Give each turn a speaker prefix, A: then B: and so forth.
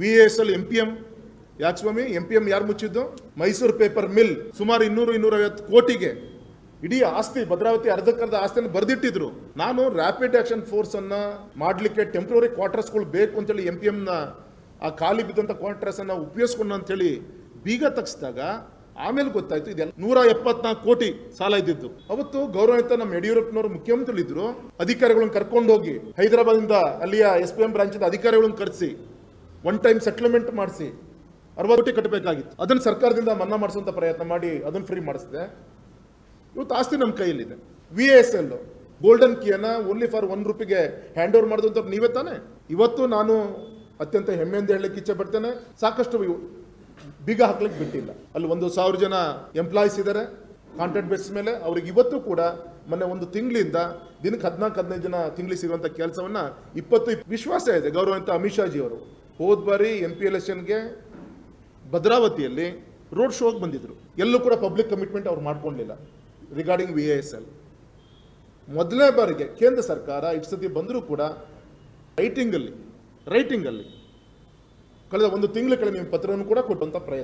A: V S L M P M ಯಾಕೆ ಸ್ವಾಮಿ? M P M ಯಾರು ಮುಚ್ಚಿದ್ದು? ಮೈಸೂರು ಪೇಪರ್ ಮಿಲ್ ಸುಮಾರು ಇನ್ನೂರು ಇನ್ನೂರೈವತ್ತು ಕೋಟಿಗೆ ಇಡೀ ಆಸ್ತಿ, ಭದ್ರಾವತಿ ಅರ್ಧಕ್ಕರ್ಧ ಆಸ್ತಿಯನ್ನು ಬರೆದಿಟ್ಟಿದ್ರು. ನಾನು ರ್ಯಾಪಿಡ್ ಆಕ್ಷನ್ ಫೋರ್ಸ್ ಅನ್ನ ಮಾಡಲಿಕ್ಕೆ ಟೆಂಪ್ರರಿ ಕ್ವಾರ್ಟರ್ಸ್ಗಳು ಬೇಕು ಅಂತೇಳಿ ಎಂ ಪಿ ಎಂನ ಆ ಖಾಲಿ ಬಿದ್ದಂಥ ಕ್ವಾರ್ಟರ್ಸ್ ಅನ್ನ ಉಪಯೋಗಿಸ್ಕೊಂಡು ಅಂತೇಳಿ ಬೀಗ ತಗ್ಸಿದಾಗ ಆಮೇಲೆ ಗೊತ್ತಾಯ್ತು ಇದೆಲ್ಲ ನೂರ ಎಪ್ಪತ್ನಾಲ್ಕು ಕೋಟಿ ಸಾಲ ಇದ್ದಿದ್ದು. ಅವತ್ತು ಗೌರವಯುತ ನಮ್ಮ ಯಡಿಯೂರಪ್ಪನವರು ಮುಖ್ಯಮಂತ್ರಿಗಳಿದ್ರು. ಅಧಿಕಾರಿಗಳನ್ನ ಕರ್ಕೊಂಡು ಹೋಗಿ ಹೈದರಾಬಾದಿಂದ ಅಲ್ಲಿಯ ಎಸ್ ಪಿ ಎಂ ಬ್ರಾಂಚ್ ಅಧಿಕಾರಿಗಳನ್ನ ಕರೆಸಿ ಒನ್ ಟೈಮ್ ಸೆಟ್ಲ್ಮೆಂಟ್ ಮಾಡಿಸಿ. ಅರವತ್ತು ಕೋಟಿ ಕಟ್ಟಬೇಕಾಗಿತ್ತು. ಅದನ್ನು ಸರ್ಕಾರದಿಂದ ಮನ್ನಾ ಮಾಡಿಸುವಂತ ಪ್ರಯತ್ನ ಮಾಡಿ ಅದನ್ನು ಫ್ರೀ ಮಾಡಿಸಿದೆ. ಇವತ್ತು ಆಸ್ತಿ ನಮ್ಮ ಕೈಯಲ್ಲಿದೆ. ವಿ ಎಸ್ ಎಲ್ ಗೋಲ್ಡನ್ ಕಿಯನ್ನ ಓನ್ಲಿ ಫಾರ್ ಒನ್ ರುಪಿಗೆ ಹ್ಯಾಂಡ್ ಓವರ್ ಮಾಡಿದಂಥ ನೀವೇ ತಾನೆ? ಇವತ್ತು ನಾನು ಅತ್ಯಂತ ಹೆಮ್ಮೆಯಿಂದ ಹೇಳಲಿಕ್ಕೆ ಇಚ್ಛೆ ಪಡ್ತೇನೆ. ಸಾಕಷ್ಟು ಬೀಗ ಹಾಕ್ಲಿಕ್ಕೆ ಬಿಟ್ಟಿಲ್ಲ. ಅಲ್ಲಿ ಒಂದು ಸಾವಿರ ಜನ ಎಂಪ್ಲಾಯೀಸ್ ಇದ್ದಾರೆ ಕಾಂಟ್ರಾಕ್ಟ್ ಬೇಸ್ ಮೇಲೆ ಅವ್ರಿಗೆ ಇವತ್ತು ಕೂಡ ಮೊನ್ನೆ ಒಂದು ತಿಂಗಳಿಂದ ದಿನಕ್ಕೆ ಹದಿನಾಲ್ಕು, ಹದಿನೈದು ಜನ ತಿಂಗಳಿಗೆ ಸಿಗುವಂಥ ಕೆಲಸವನ್ನ ಇಪ್ಪತ್ತು ಇಪ್- ವಿಶ್ವಾಸ ಇದೆ ಗೌರವಂತ ಅಮಿತ್ ಶಾಜಿ ಅವರು. ಹೋದ ಬಾರಿ ಎಂ ಪಿ ಎಲೆಕ್ಷನ್ಗೆ ಭದ್ರಾವತಿಯಲ್ಲಿ ರೋಡ್ ಶೋಗೆ ಬಂದಿದ್ರು. ಎಲ್ಲೂ ಕೂಡ ಪಬ್ಲಿಕ್ ಕಮಿಟ್ಮೆಂಟ್ ಅವ್ರು ಮಾಡ್ಕೊಂಡಿಲ್ಲ ರಿಗಾರ್ಡಿಂಗ್ ವಿ ಎಸ್ ಎಲ್ ಮೊದಲನೇ ಬಾರಿಗೆ ಕೇಂದ್ರ ಸರ್ಕಾರ ಇಷ್ಟು ಸತಿ ಬಂದರೂ ಕೂಡ ರೈಟಿಂಗಲ್ಲಿ ರೈಟಿಂಗಲ್ಲಿ ಕಳೆದ ಒಂದು ತಿಂಗಳ ಕಡೆ ನೀವು ಪತ್ರವನ್ನು ಕೂಡ ಕೊಟ್ಟಂಥ ಪ್ರಯತ್ನ.